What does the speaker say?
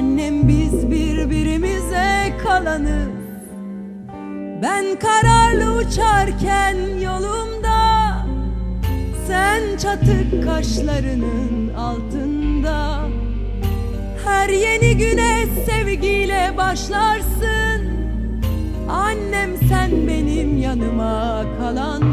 Annem biz birbirimize kalanız. Ben kararlı uçarken yolumda Sen çatık kaşlarının altında. Her yeni güne sevgiyle başlarsın. Annem sen benim yanıma kalansın